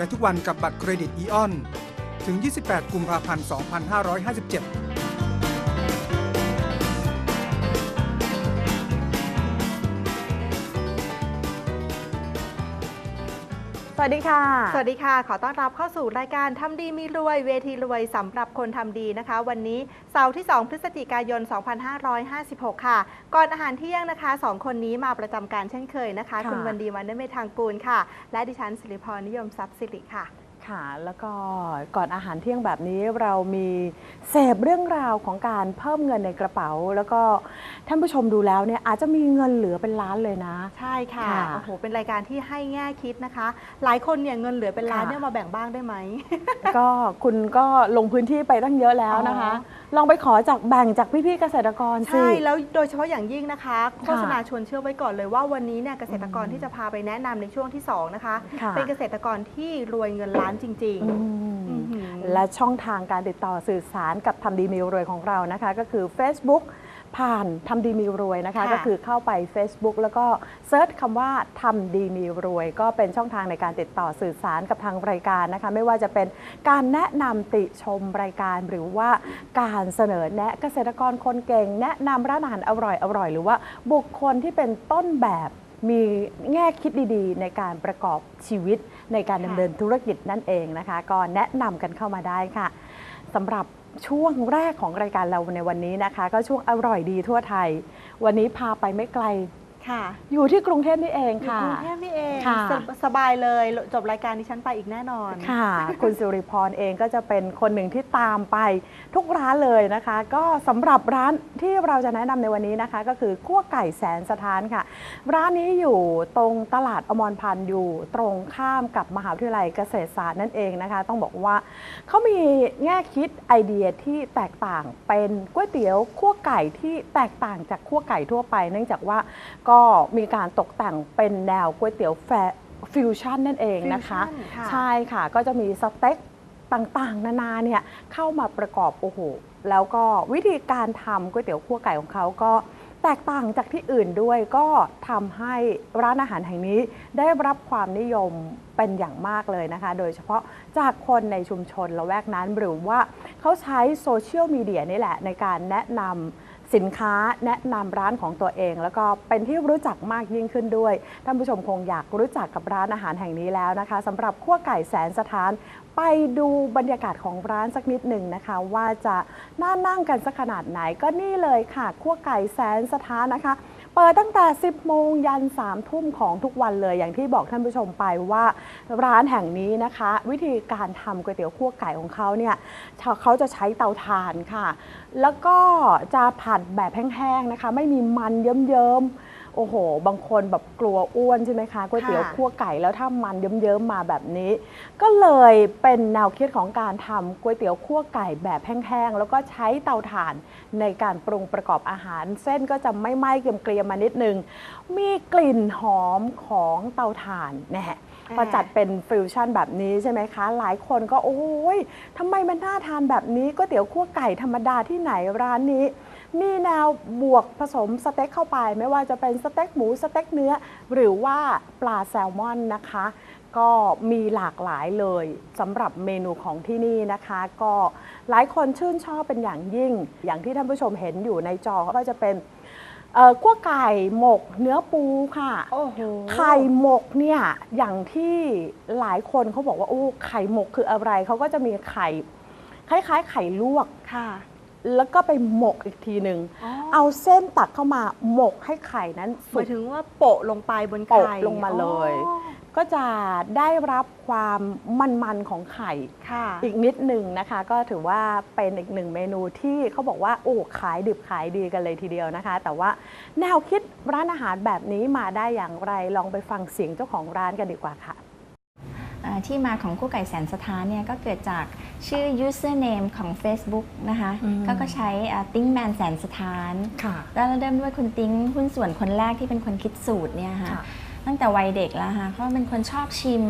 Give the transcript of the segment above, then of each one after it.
สุขได้ทุกวันกับบัตรเครดิตอีออน ถึง 28 กุมภาพันธ์ 2557 วัสดีค่ะ สวัสดีค่ะ ขอต้อนรับเข้าสู่รายการทำดีมีรวย เวทีรวยสำหรับคนทำดีนะคะ วันนี้เสาร์ที่ 2 พฤศจิกายน 2556 ค่ะ ก่อนอาหารเที่ยงนะคะ 2 คนนี้มาประจำการเช่นเคยนะคะค่ะคุณวันดีวันเดเมทางกูลค่ะ และดิฉันสิริพรนิยมทรัพย์สิริค่ะ ค่ะ แล้วก็ก่อนอาหารเที่ยงแบบนี้เรามีเสพเรื่องราวของการเพิ่มเงินในกระเป๋า แล้วก็ท่านผู้ชมดูแล้วเนี่ยอาจจะมีเงินเหลือเป็นล้านเลยนะ ใช่ค่ะค่ะโอ้โหเป็นรายการที่ให้แง่คิดนะคะ หลายคนเนี่ยเงินเหลือเป็นล้านค่ะ เนี่ยมาแบ่งบ้างได้ไหมก็คุณก็ลงพื้นที่ไปตั้งเยอะแล้วนะคะลองไปขอจากแบ่งจากพี่ๆเกษตรกรสิ ใช่ แล้วโดยเฉพาะอย่างยิ่งนะคะ โฆษณาชวนเชื่อไว้ก่อนเลยว่าวันนี้เนี่ยเกษตรกรที่จะพาไปแนะนำในช่วงที่2นะคะ ค่ะ เป็นเกษตรกรที่รวยเงินล้านจริงอืมอื้อหือและช่องทางการติดต่อสื่อสารกับทำดีมีรวยของเรานะคะ ก็คือ Facebook ผ่านทำดีมีรวยนะคะ ค่ะ ก็คือเข้าไป Facebook แล้วก็เซิร์ชคำว่าทำดีมีรวย ก็เป็นช่องทางในการติดต่อสื่อสารกับทางรายการนะคะ ไม่ว่าจะเป็นการแนะนำติชมรายการ หรือว่าการเสนอแนะเกษตรกรคนเก่ง แนะนำร้านอาหารอร่อยอร่อยหรือว่าบุคคลที่เป็นต้นแบบ มีแง่คิดดีๆ ในการประกอบชีวิตในการดำเนินธุรกิจนั่นเองนะคะ ก็แนะนำกันเข้ามาได้ค่ะสำหรับช่วงแรกของรายการเราในวันนี้นะคะ ก็ช่วงอร่อยดีทั่วไทย วันนี้พาไปไม่ไกลๆ ค่ะอยู่ที่กรุงเทพนี่เองอยู่ค่ะ กรุงเทพนี่เองค่ะ สบสบายเลยจบรายการดิฉันไปอีกแน่นอน ค่ะ คุณสิริพรเองก็จะเป็นคนหนึ่งที่ตามไปทุกร้านเลยนะคะ ก็สำหรับร้านที่เราจะแนะนำในวันนี้นะคะ ก็คือขั้วไก่แสนสถานค่ะ ร้านนี้อยู่ตรงตลาดอมรพันธ์อยู่ตรงข้ามกับมหาวิทยาลัยเกษตรศาสตร์นั่นเองนะคะ ต้องบอกว่าเขามีแง่คิดไอเดียที่แตกต่างเป็นก๋วยเตี๋ยวขั้วไก่ที่แตกต่างจากขั้วไก่ทั่วไป เนื่องจากว่าก็มีการตกแต่งเป็นแนวก๋วยเตี๋ยวแฟฟิวชั่นนั่นเองนะคะฟิวชั่นค่ะ ใช่ค่ะก็จะมีสเต็กต่างๆ นานาเนี่ยเข้ามาประกอบโอ้โหแล้วก็วิธีการทำก๋วยเตี๋ยวคั่วไก่ของเขาก็แตกต่างจากที่อื่นด้วยก็ทำให้ร้านอาหารแห่งนี้ได้รับความนิยมเป็นอย่างมากเลยนะคะ โดยเฉพาะจากคนในชุมชนละแวกนั้นหรือว่าเขาใช้โซเชียลมีเดียนี่แหละในการแนะนำ สินค้าแนะนำร้านของตัวเอง แล้วก็เป็นที่รู้จักมากยิ่งขึ้นด้วย ท่านผู้ชมคงอยากรู้จักกับร้านอาหารแห่งนี้แล้วนะคะสำหรับขั้วไก่แสนสถาน ไปดูบรรยากาศของร้านสักนิดหนึ่งนะคะ ว่าจะน่านั่งกันสักขนาดไหนก็นี่เลยค่ะขั้วไก่แสนสถานนะคะ เปิดตั้งแต่ 10 โมงยัน 3 ทุ่มของทุกวันเลย อย่างที่บอกท่านผู้ชมไปว่าร้านแห่งนี้นะคะ วิธีการทำก๋วยเตี๋ยวคั่วไก่ของเขาเนี่ยเขาจะใช้เตาถ่านค่ะ แล้วก็จะผัดแบบแห้งๆนะคะ ไม่มีมันเยิ้มๆ โอ้โห บางคนแบบกลัวอ้วนใช่ไหมคะก๋วยเตี๋ยวค่ะคั่วไก่แล้วถ้ามันเยิ้มๆมาแบบนี้ ก็เลยเป็นแนวคิดของการทำก๋วยเตี๋ยวคั่วไก่แบบแห้งๆแล้วก็ใช้เตาถ่านในการปรุงประกอบอาหาร เส้นก็จะไม่ไหม้เกรียมๆมานิดนึง มีกลิ่นหอมของเตาถ่านแน่พอจัดเป็นฟิวชั่นแบบนี้ใช่ไหมคะ หลายคนก็โอ้ยทำไมมันน่าทานแบบนี้ก๋วยเตี๋ยวคั่วไก่ธรรมดาที่ไหนร้านนี้ มีแนวบวกผสมสเต็กเข้าไป ไม่ว่าจะเป็นสเต็กหมูสเต็กเนื้อ หรือว่าปลาแซลมอนนะคะ ก็มีหลากหลายเลยสำหรับเมนูของที่นี่นะคะ ก็หลายคนชื่นชอบเป็นอย่างยิ่ง อย่างที่ท่านผู้ชมเห็นอยู่ในจอก็จะเป็นเอ่อกั้วไก่หมกเนื้อปูค่ะโอ้โหไข่หมกเนี่ยอย่างที่หลายคนเขาบอกว่าโอ้ไข่หมกคืออะไรเขาก็จะมีไข่คล้ายๆ ไข่ลวกค่ะ แล้วก็ไปหมกอีกทีหนึ่งอ๋อ เอาเส้นตักเข้ามาหมกให้ไข่นั้นหสุมาก ยถึงว่าโปะลงไปบนโปะไข่ลงมาเลย อ๋อก็จะได้รับความมันๆของไข่ ค่ะ อีกนิดหนึ่งนะคะ ก็ถือว่าเป็นอีกหนึ่งเมนูที่เขาบอกว่าโอ้ขายดิบขายดีกันเลยทีเดียวนะคะ แต่ว่าแนวคิดร้านอาหารแบบนี้มาได้อย่างไรลองไปฟังเสียงเจ้าของร้านกันดีกว่าค่ะอ่า ที่มาของกู้ไก่แสนสถานเนี่ยก็เกิดจากชื่อ username ของ Facebook นะคะอืมเขาก็ใช้ติ้งแมนแสนสถานค่ะแล้วเริ่มด้วยคุณติ้งหุ้นส่วนคนแรกที่เป็นคนคิดสูตรเนี่ยค่ะค่ะตั้งแต่วัยเด็กแล้วค่ะเขาเป็นคนชอบชิม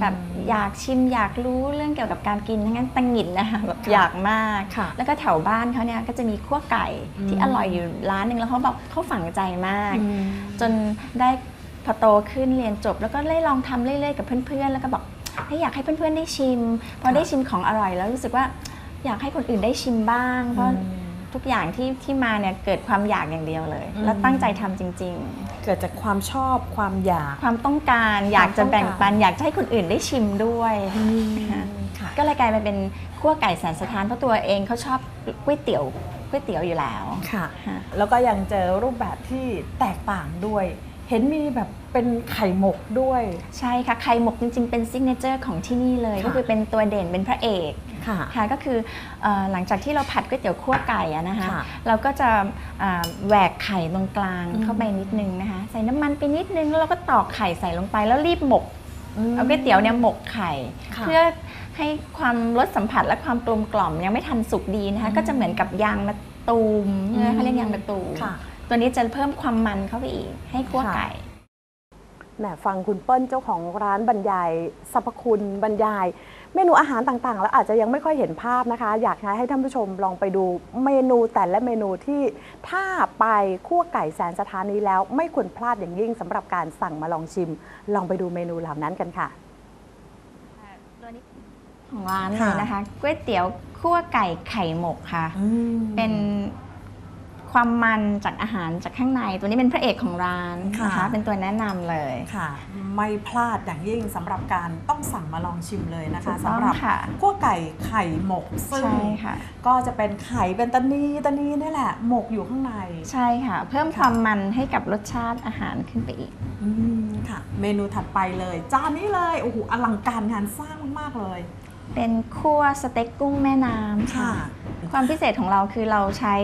แบบอยากชิมอยากรู้เรื่องเกี่ยวกับการกินทั้งนั้นตังหงิดนะคะแบบค่ะอยากมากค่ะแล้วก็แถวบ้านเขาเนี่ยก็จะมีขั้วไก่ที่อืมอร่อยอยู่ร้านหนึ่งแล้วเขาบอกเขาฝังใจมากอืมจนได้พอโตขึ้นเรียนจบ แล้วก็ได้ลองทำเรื่อยๆกับเพื่อนๆ แล้วก็บอก ให้อยากให้เพื่อนๆได้ชิม พอได้ชิมของอร่อยแล้วรู้สึกว่าอยากให้คนอื่นได้ชิมบ้าง เพราะทุกอย่างที่ที่มาเนี่ยเกิดความอยากอย่างเดียวเลยอืมแล้วตั้งใจทำจริงเกิดจากความชอบความอยากๆความต้องการอยากจะแบ่งปัน อยากจะให้คนอื่นได้ชิมด้วยค่ะค่ะก็เลยกลายมาเป็นขั้วไก่แสนสถานเพราะตัวเองเขาชอบก๋วยเตี๋ยวก๋วยเตี๋ยวอยู่แล้วค่ะค่ะแล้วก็ยังเจอรูปแบบที่แตกต่างด้วย เห็นมีแบบเป็นไข่หมกด้วย ใช่ค่ะ ไข่หมกจริง ๆ เป็นซิกเนเจอร์ของที่นี่เลยค่ะก็คือเป็นตัวเด่นเป็นพระเอกค่ะค่ะก็คือเออหลังจากที่เราผัดก๋วยเตี๋ยวคั่วไก่อะนะคะค่ะเราก็จะอ่าแหวกไข่ตรงกลางอืมเข้าไปนิดนึงนะคะใส่น้ำมันไปนิดนึงแล้วเราก็ตอกไข่ใส่ลงไปแล้วรีบหมกเอาก๋วยเตี๋ยวเนี่ยหมกไข่ค่ะเพื่อให้ความรสสัมผัสและความกลมกล่อมยังไม่ทันสุกดีนะคะอืมก็จะเหมือนกับยางมะตูมอืมเขาเรียกยางมะตูมค่ะ ตัวนี้จะเพิ่มความมันเข้าไปอีก ให้คั่วค่ะไก่ แหมฟังคุณเปิ้ลเจ้าของร้านบรรยายสรรพคุณบรรยาย เมนูอาหารต่างๆ แล้วอาจจะยังไม่ค่อยเห็นภาพนะคะ อยากให้ท่านผู้ชมลองไปดูเมนูแต่ละเมนูที่ถ้าไปคั่วไก่แสนสถานีแล้ว ไม่ควรพลาดอย่างยิ่งสำหรับการสั่งมาลองชิม ลองไปดูเมนูเหล่านั้นกันค่ะของร้านเลค่ะยนะคะก๋วยเตี๋ยวคั่วไก่ไข่หมกค่ะอืมเป็น ความมันจากอาหารจากข้างใน ตัวนี้เป็นพระเอกของร้านนะค่ะคะเป็นตัวแนะนำเลย ค่ะ ไม่พลาดอย่างยิ่งสำหรับการต้องสั่งมาลองชิมเลยนะคะถูกต้องสำหรับค่ะ คั่วไก่ไข่หมกซึ่ง ใช่ค่ะ ก็จะเป็นไข่เป็นตะนีตะนีนี่แหละ หมกอยู่ข้างในใช่ค่ะ เพิ่มค่ะความมันให้กับรสชาติอาหารขึ้นไปอีก อืมค่ะ เมนูถัดไปเลย จานนี้เลยโอ้โหอลังการงานสร้างมากๆเลย เป็นคั่วสเต็กกุ้งแม่น้ำค่ะ ความพิเศษของเราคือเราใช้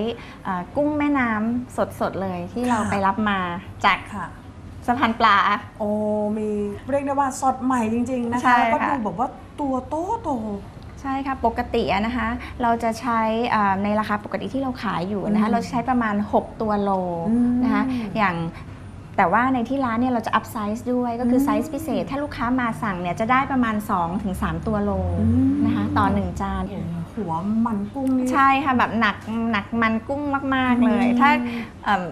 อ่ากุ้งแม่น้ำสดๆเลยที่ค่ะเราไปรับมาจากค่ะสะพานปลา โอ้ มีเรียกได้ว่าสดใหม่จริง ๆ นะใช่คะแล้วก็ค่ะดูแบบว่าตัวโตโตใช่ค่ะ ปกติอะนะคะ เราจะใช้อ่าในราคาปกติที่เราขายอยู่นะคะอืมเราจะใช้ประมาณ 6 ตัวโลอืมนะคะ อย่าง แต่ว่าในที่ร้านเนี่ยเราจะอัพไซส์ด้วยก็คือมไซส์พิเศษ ถ้าลูกค้ามาสั่งเนี่ยจะได้ประมาณ 2-3 ตัวโลอืมนะคะต่อ 1 จานโอ้โหหัวมันกุ้งนี่ใช่ค่ะแบบหนักหนักมันกุ้งมาก ๆ เลยอืมถ้าเอิ่ม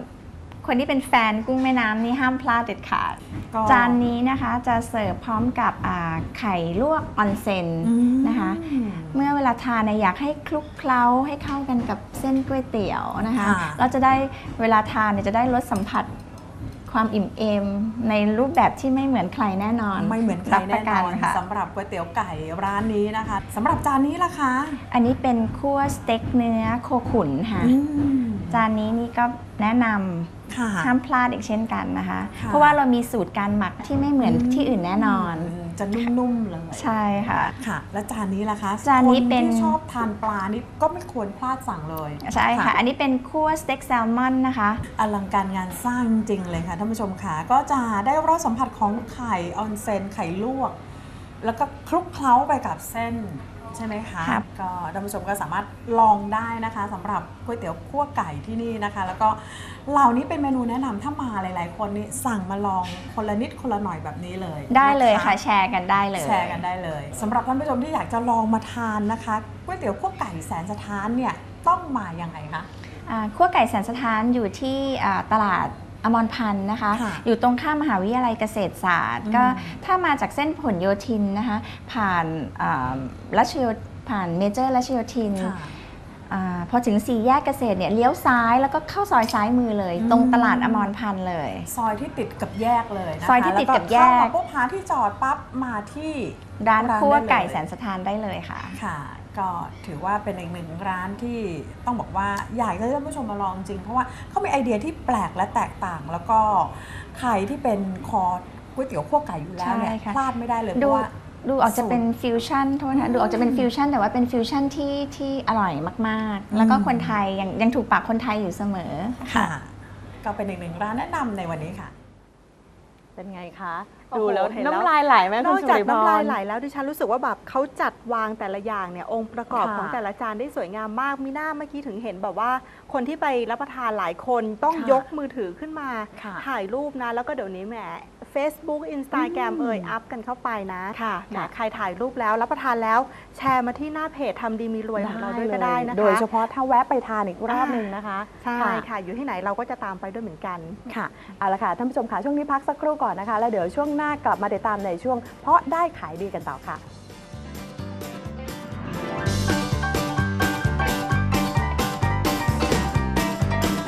คนที่เป็นแฟนกุ้งแม่น้ำนี่ห้ามพลาดเด็ดขาดก็จานนี้นะคะจะเสิร์ฟพร้อมกับอ่าไข่ลวกออนเซนอืมนะคะ เมื่อเวลาทานเนี่ยอยากให้คลุกเคล้าให้เข้ากันกับเส้นก๋วยเตี๋ยวนะคะค่ะเราจะได้เวลาทานเนี่ยจะได้รสสัมผัส ความอิ่มเอม ในรูปแบบที่ไม่เหมือนใครแน่นอน ไม่เหมือนใครรับปแน่ระกันอนค่ะสำหรับก๋วยเตี๋ยวไก่ร้านนี้นะคะสำหรับจานนี้ล่ะคะ อันนี้เป็นคั่วสเต็กเนื้อโคขุนค่ะอืมจานนี้นี่ก็แนะนค่ะำห้ามพลาดอีกเช่นกันนะคะค่ะเพราะว่าเรามีสูตรการหมักที่ไม่เหมือนที่อื่นแน่นอนม จะนุ่มๆเลยใช่ค่ะ ค่ะ แล้วจานนี้ล่ะคะจานนี้เป็นคที่ชอบทานปลานี่ก็ไม่ควรพลาดสั่งเลยใช่ค่ะ อันนี้เป็นคั่วสเต็กแซลมอนนะคะอลังการงานสร้างจริงเลยค่ะท่านผู้ชมค่ะก็จะได้รสสัมผัสของไข่ออนเซนไข่ลวก แล้วก็คลุกเคล้าไปกับเส้น ใช่ไหมคะครับก็ท่านผู้ชมก็สามารถลองได้นะคะสำหรับก๋วยเตี๋ยวคั่วไก่ที่นี่นะคะ แล้วก็เหล่านี้เป็นเมนูแนะนำถ้ามาหลาย ๆ คนนี่สั่งมาลองคนละนิดคนละหน่อยแบบนี้เลยได้เลยนค่ะแชร์กันได้เลยแชร์กันได้เลยสำหรับท่านผู้ชมที่อยากจะลองมาทานนะคะก๋วยเตี๋ยวคั่วไก่แสนสถานเนี่ยต้องมาอย่างไรคะ อ่าขั้วไก่แสนสถานอยู่ที่อ่าตลาด อมรพันธ์นะคะ ค่ะอยู่ตรงข้ามมหาวิทยาลัยเกษตรศาสตร์ อืมก็ถ้ามาจากเส้นผลโยธินนะคะ ผ่านอ่ารัชโยผ่านเมเจอร์รัชโยธินค่ะอาพอถึงสี่แยกเกษตรเนี่ยเลี้ยวซ้ายแล้วก็เข้าซอยซ้ายมือเลย อืม ตรงตลาดอมรพันธ์เลย ซอยที่ติดกับแยกเลยนะคะซอยที่ติดกับแยก ล้วเข้ามาปุ๊บหาที่จอดปั๊บมาที่ ร้านคั่วไก่ได้เลยแสนสถานได้เลยค่ะ ค่ะ ก็ถือว่าเป็นอีกหนึ่งร้านที่ต้องบอกว่าอยากจะให้ท่านผู้ชมมาลองจริง เพราะว่าเขามีไอเดียที่แปลกและแตกต่าง แล้วก็ใครที่เป็นคอก๋วยเตี๋ยวคั่วไก่อยู่แล้วเนี่ยใช่ค่ะ พลาดไม่ได้เลยเพดูราะว่า ดูออกจะเป็นฟิวชั่นโทษอืนะมดูออกจะเป็นฟิวชั่นแต่ว่าเป็นฟิวชั่นที่ที่อร่อยมาก ๆ แล้วก็อืมคนไทยยังยังถูกปากคนไทยอยู่เสมอ ค่ะ ก็เป็นอีกหนึ่งร้านแนะนำในวันนี้ค่ะ เป็นไงคะโอ้โหดูแล้วเห็นแล้วน้ำลายไหลไหมนคุอณกสุจากริพรน้ำลายไหลแล้วดิฉันรู้สึกว่าแบบเขาจัดวางแต่ละอย่างเนี่ยองค์ประกอบค่ะของแต่ละจานได้สวยงามมากมีหน้าเมื่อกี้ถึงเห็นแบบว่า คนที่ไปรับประทานหลายคนต้องค่ะยกมือถือขึ้นมาค่ะถ่ายรูปนะแล้วก็เดี๋ยวนี้แหม Facebook Instagram อืมเอ่ยอัพกันเข้าไปนะค่ะแหมค่ะใครถ่ายรูปแล้วรับประทานแล้วแชร์มาที่หน้าเพจทำดีมีรวยของเราด้วยก็ได้นะคะ โดยเฉพาะถ้าแวะไปทานอีกรอบหนึ่งนะคะ ใช่ค่ะค่ะ อยู่ที่ไหนเราก็จะตามไปด้วยเหมือนกันค่ะเอาละค่ะท่านผู้ชมค่ะช่วงนี้พักสักครู่ก่อนนะคะ แล้วเดี๋ยวช่วงหน้ากลับมาติดตามในช่วง เพราะได้ขายดีกันต่อค่ะ